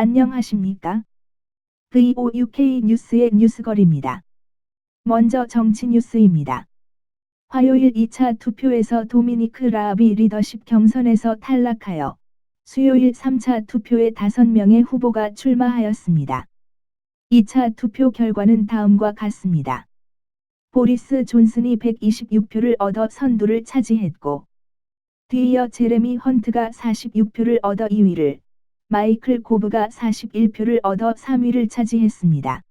안녕하십니까? VOUK 뉴스의 뉴스거리입니다. 먼저 정치 뉴스입니다. 화요일 2차 투표에서 도미니크 라비 리더십 경선에서 탈락하여 수요일 3차 투표에 5명의 후보가 출마하였습니다. 2차 투표 결과는 다음과 같습니다. 보리스 존슨이 126표를 얻어 선두를 차지했고, 뒤이어 제레미 헌트가 46표를 얻어 2위를, 마이클 고브가 41표를 얻어 3위를 차지했습니다.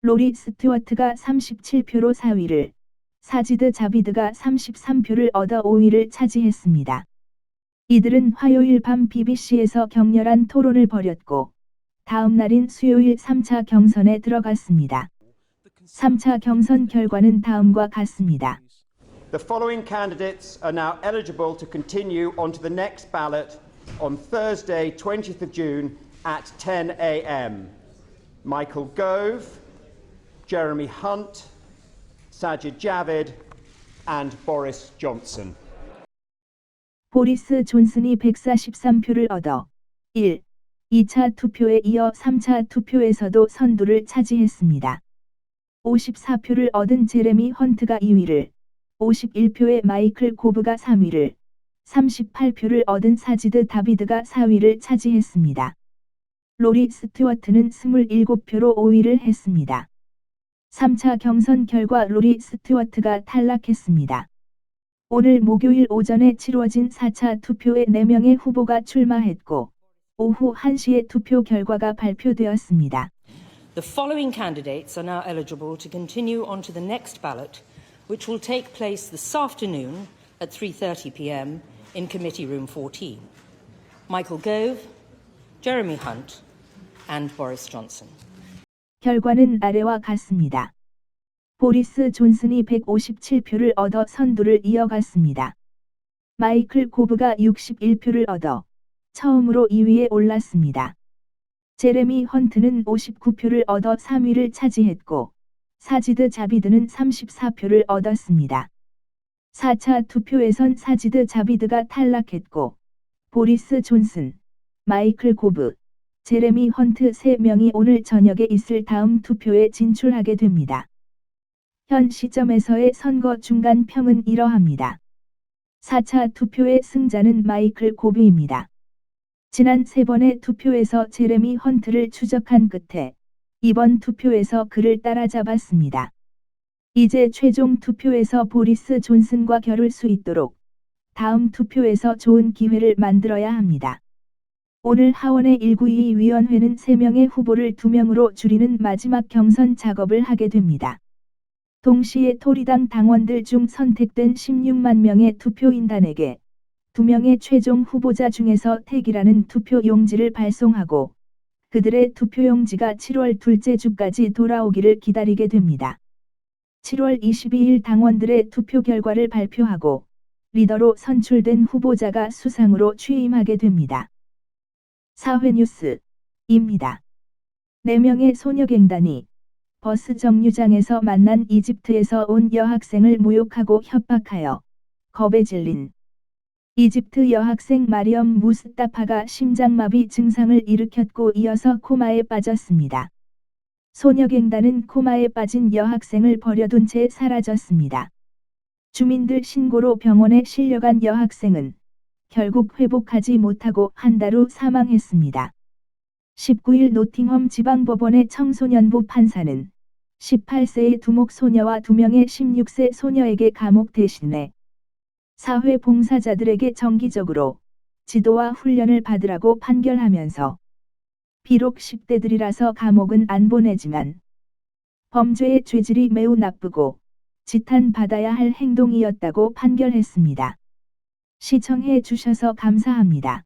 로리 스튜어트가 37표로 4위를, 사지드 자비드가 33표를 얻어 5위를 차지했습니다. 이들은 화요일 밤 BBC에서 격렬한 토론을 벌였고, 다음 날인 수요일 3차 경선에 들어갔습니다. 3차 경선 결과는 다음과 같습니다. The following candidates are now eligible to continue onto the next ballot on Thursday, 20th of June at 10 a.m. Michael Gove, Jeremy Hunt, Sajid Javid, and Boris Johnson. 보리스 존슨이 143표를 얻어 1. 2차 투표에 이어 3차 투표에서도 선두를 차지했습니다. 54표를 얻은 제레미 헌트가 2위를, 51표의 마이클 고브가 3위를, 38표를 얻은 사지드 다비드가 4위를 차지했습니다. 로리 스튜어트는 27표로 5위를 했습니다. 3차 경선 결과 로리 스튜어트가 탈락했습니다. 오늘 목요일 오전에 치루어진 4차 투표에 4명의 후보가 출마했고, 오후 1시에 투표 결과가 발표되었습니다. The following candidates are now eligible to continue on to the next ballot, which will take place this afternoon at 3:30 p.m. in Committee Room 14. Michael Gove, Jeremy Hunt, and Boris Johnson. 결과는 아래와 같습니다. 보리스 존슨이 157표를 얻어 선두를 이어갔습니다. 마이클 고브가 61표를 얻어 처음으로 2위에 올랐습니다. 제레미 헌트는 59표를 얻어 3위를 차지했고, 사지드 자비드는 34표를 얻었습니다. 4차 투표에선 사지드 자비드가 탈락했고, 보리스 존슨, 마이클 고브, 제레미 헌트 3명이 오늘 저녁에 있을 다음 투표에 진출하게 됩니다. 현 시점에서의 선거 중간 평은 이러합니다. 4차 투표의 승자는 마이클 고브입니다. 지난 세 번의 투표에서 제레미 헌트를 추적한 끝에 이번 투표에서 그를 따라잡았습니다. 이제 최종 투표에서 보리스 존슨과 겨룰 수 있도록 다음 투표에서 좋은 기회를 만들어야 합니다. 오늘 하원의 192 위원회는 3명의 후보를 2명으로 줄이는 마지막 경선 작업을 하게 됩니다. 동시에 토리당 당원들 중 선택된 16만 명의 투표인단에게 2명의 최종 후보자 중에서 택이라는 투표 용지를 발송하고 그들의 투표 용지가 7월 둘째 주까지 돌아오기를 기다리게 됩니다. 7월 22일 당원들의 투표 결과를 발표하고 리더로 선출된 후보자가 수상으로 취임하게 됩니다. 사회뉴스입니다. 4명의 소녀갱단이 버스 정류장에서 만난 이집트에서 온 여학생을 모욕하고 협박하여 겁에 질린 이집트 여학생 마리엄 무스타파가 심장마비 증상을 일으켰고 이어서 코마에 빠졌습니다. 소녀갱단은 코마에 빠진 여학생을 버려둔 채 사라졌습니다. 주민들 신고로 병원에 실려간 여학생은 결국 회복하지 못하고 한 달 후 사망했습니다. 19일 노팅엄 지방법원의 청소년부 판사는 18세의 두목 소녀와 2명의 16세 소녀에게 감옥 대신에 사회 봉사자들에게 정기적으로 지도와 훈련을 받으라고 판결하면서 비록 10대들이라서 감옥은 안 보내지만 범죄의 죄질이 매우 나쁘고 지탄 받아야 할 행동이었다고 판결했습니다. 시청해 주셔서 감사합니다.